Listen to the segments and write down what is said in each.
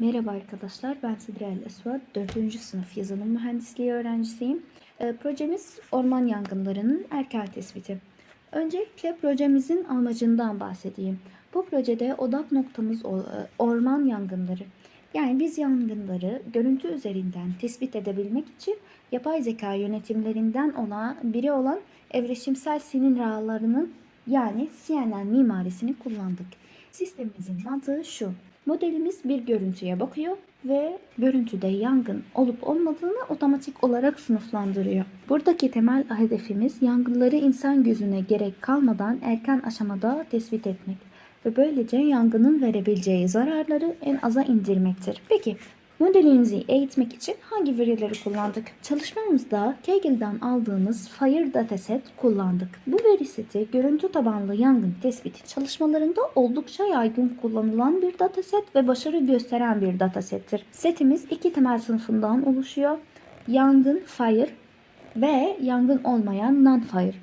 Merhaba arkadaşlar, ben Sidrel Esvat, 4. sınıf yazılım mühendisliği öğrencisiyim. Ee, projemiz orman yangınlarının erken tespiti. Öncelikle projemizin amacından bahsedeyim. Bu projede odak noktamız e, orman yangınları. Yani biz yangınları görüntü üzerinden tespit edebilmek için yapay zeka yönetimlerinden olan biri olan evreşimsel sinir ağlarının yani CNN mimarisini kullandık. Sistemimizin mantığı şu. Modelimiz bir görüntüye bakıyor ve görüntüde yangın olup olmadığını otomatik olarak sınıflandırıyor. Buradaki temel hedefimiz yangınları insan gözüne gerek kalmadan erken aşamada tespit etmek ve böylece yangının verebileceği zararları en aza indirmektir. Peki modelimizi eğitmek için hangi verileri kullandık? Çalışmamızda Kaggle'dan aldığımız Fire Dataset kullandık. Bu veri seti görüntü tabanlı yangın tespiti çalışmalarında oldukça yaygın kullanılan bir dataset ve başarı gösteren bir datasettir. Setimiz iki temel sınıfından oluşuyor. Yangın Fire ve yangın olmayan non-fire.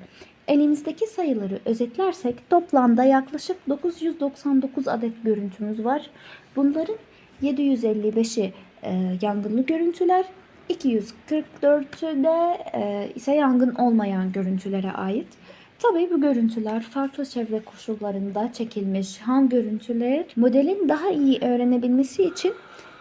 Elimizdeki sayıları özetlersek toplamda yaklaşık 999 adet görüntümüz var. Bunların 755'i e, yangınlı görüntüler, 244'ü de e, ise yangın olmayan görüntülere ait. Tabii bu görüntüler farklı çevre koşullarında çekilmiş ham görüntüler. Modelin daha iyi öğrenebilmesi için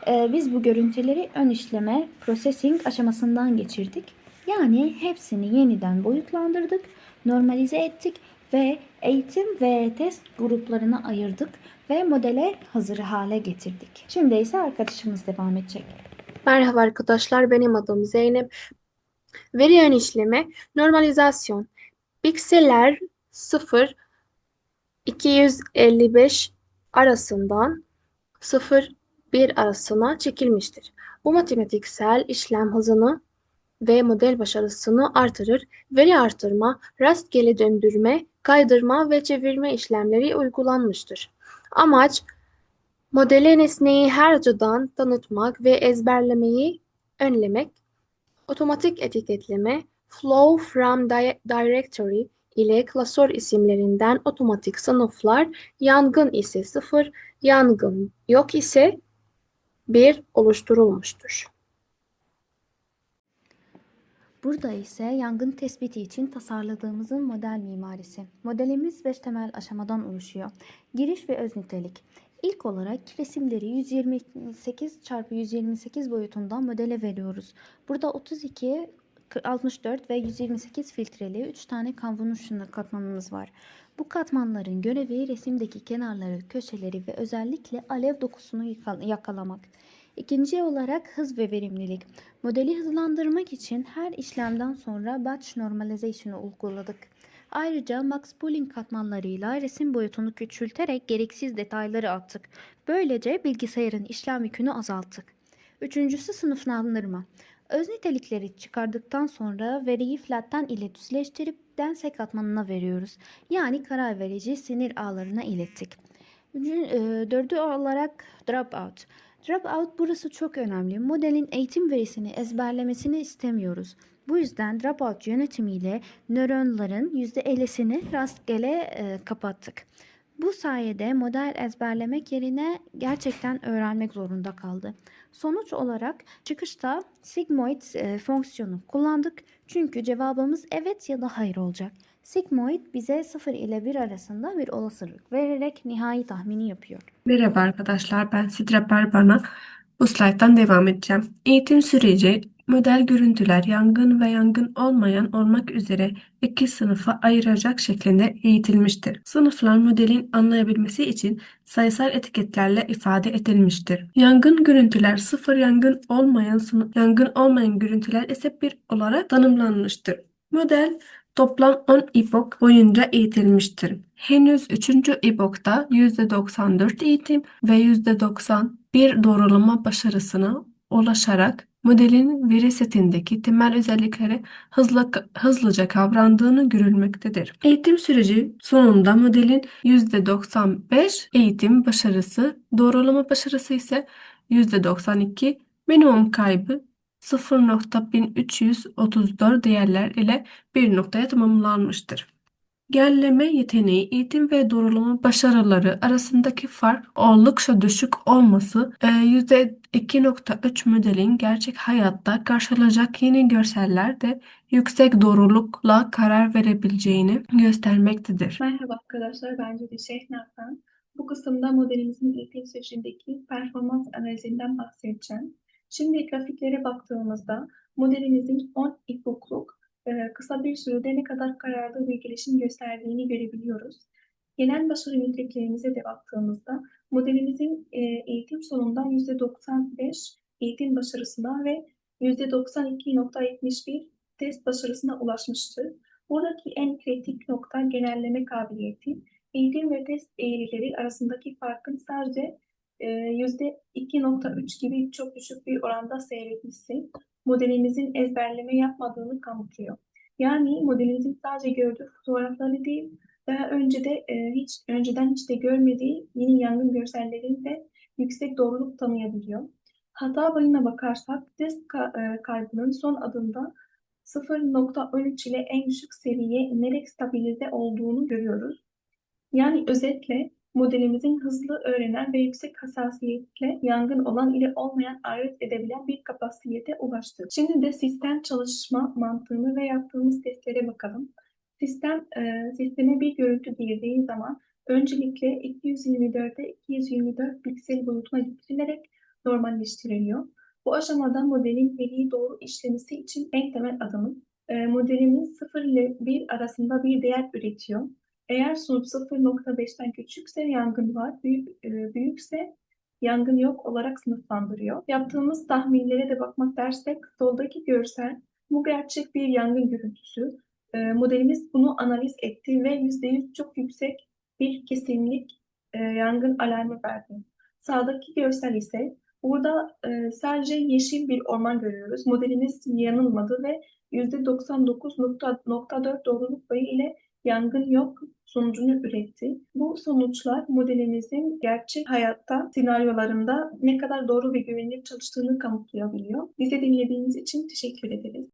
e, biz bu görüntüleri ön işleme, processing aşamasından geçirdik. Yani hepsini yeniden boyutlandırdık, normalize ettik ve eğitim ve test gruplarına ayırdık ve modele hazır hale getirdik. Şimdi ise arkadaşımız devam edecek. Merhaba arkadaşlar, benim adım Zeynep. Veri ön işleme, normalizasyon. Pikseller 0 255 arasından 0 1 arasına çekilmiştir. Bu matematiksel işlem hızını ve model başarısını artırır. Veri artırma, rastgele döndürme, kaydırma ve çevirme işlemleri uygulanmıştır. Amaç Modele nesneyi her açıdan tanıtmak ve ezberlemeyi önlemek, otomatik etiketleme, flow from di- directory ile klasör isimlerinden otomatik sınıflar, yangın ise sıfır, yangın yok ise bir oluşturulmuştur. Burada ise yangın tespiti için tasarladığımızın model mimarisi. Modelimiz 5 temel aşamadan oluşuyor. Giriş ve öz nitelik. İlk olarak resimleri 128 x 128 boyutundan modele veriyoruz. Burada 32, 64 ve 128 filtreli 3 tane kanvunun katmanımız var. Bu katmanların görevi resimdeki kenarları, köşeleri ve özellikle alev dokusunu yaka- yakalamak. İkinci olarak hız ve verimlilik. Modeli hızlandırmak için her işlemden sonra batch normalization'ı uyguladık. Ayrıca max pooling katmanlarıyla resim boyutunu küçülterek gereksiz detayları attık. Böylece bilgisayarın işlem yükünü azalttık. Üçüncüsü sınıflandırma. Öz nitelikleri çıkardıktan sonra veriyi flat'ten ile düzleştirip dense katmanına veriyoruz. Yani karar verici sinir ağlarına ilettik. E, dördü olarak dropout. Dropout burası çok önemli. Modelin eğitim verisini ezberlemesini istemiyoruz. Bu yüzden dropout yönetimiyle nöronların %50'sini rastgele e, kapattık. Bu sayede model ezberlemek yerine gerçekten öğrenmek zorunda kaldı. Sonuç olarak çıkışta sigmoid e, fonksiyonu kullandık. Çünkü cevabımız evet ya da hayır olacak. Sigmoid bize 0 ile 1 arasında bir olasılık vererek nihai tahmini yapıyor. Merhaba arkadaşlar, ben Sidra Berbana. Bu slayttan devam edeceğim. Eğitim süreci, model görüntüler yangın ve yangın olmayan olmak üzere iki sınıfa ayıracak şeklinde eğitilmiştir. Sınıflar modelin anlayabilmesi için sayısal etiketlerle ifade edilmiştir. Yangın görüntüler sıfır, yangın olmayan sınıf, yangın olmayan görüntüler ise bir olarak tanımlanmıştır. Model toplam 10 epok boyunca eğitilmiştir. Henüz 3. epokta %94 eğitim ve %91 doğrulama başarısına ulaşarak modelin veri setindeki temel özellikleri hızla, hızlıca kavrandığını görülmektedir. Eğitim süreci sonunda modelin %95 eğitim başarısı, doğrulama başarısı ise %92, minimum kaybı 0.1334 değerler ile bir noktaya tamamlanmıştır. Genelleme yeteneği, eğitim ve doğrulama başarıları arasındaki fark oldukça düşük olması, e, %2.3 modelin gerçek hayatta karşılayacak yeni görsellerde yüksek doğrulukla karar verebileceğini göstermektedir. Merhaba arkadaşlar, ben Cedi Şehnazan. Bu kısımda modelimizin eğitim sürecindeki performans analizinden bahsedeceğim. Şimdi grafiklere baktığımızda modelimizin 10 ipukluk e, kısa bir sürede ne kadar kararlı bir gelişim gösterdiğini görebiliyoruz. Genel başarı metriklerimize de baktığımızda modelimizin e, eğitim sonunda %95 eğitim başarısına ve %92.71 test başarısına ulaşmıştır. Buradaki en kritik nokta genelleme kabiliyeti. Eğitim ve test eğrileri arasındaki farkın sadece %2.3 gibi çok düşük bir oranda seyretmesi modelimizin ezberleme yapmadığını kanıtlıyor. Yani modelimizin sadece gördüğü fotoğrafları değil, daha önce de e, hiç önceden hiç de görmediği yeni yangın görsellerini de yüksek doğruluk tanıyabiliyor. Hata payına bakarsak test ka- e, kaybının son adımda 0.13 ile en düşük seviye inerek stabilize olduğunu görüyoruz. Yani özetle modelimizin hızlı öğrenen ve yüksek hassasiyetle yangın olan ile olmayan ayırt edebilen bir kapasiteye ulaştı. Şimdi de sistem çalışma mantığını ve yaptığımız testlere bakalım. Sistem e, sisteme bir görüntü girdiği zaman öncelikle 224'e 224 piksel boyutuna getirilerek normalleştiriliyor. Bu aşamada modelin veriyi doğru işlemesi için en temel adımı e, modelimiz 0 ile 1 arasında bir değer üretiyor. Eğer sonuç 0.5'ten küçükse yangın var, büyük, e, büyükse yangın yok olarak sınıflandırıyor. Yaptığımız tahminlere de bakmak dersek soldaki görsel bu gerçek bir yangın görüntüsü. E, modelimiz bunu analiz etti ve %100 çok yüksek bir kesinlik e, yangın alarmı verdi. Sağdaki görsel ise burada sadece yeşil bir orman görüyoruz. Modelimiz yanılmadı ve %99.4 doğruluk payı ile yangın yok sonucunu üretti. Bu sonuçlar modelimizin gerçek hayatta senaryolarında ne kadar doğru ve güvenilir çalıştığını kanıtlayabiliyor. Bizi dinlediğiniz için teşekkür ederiz.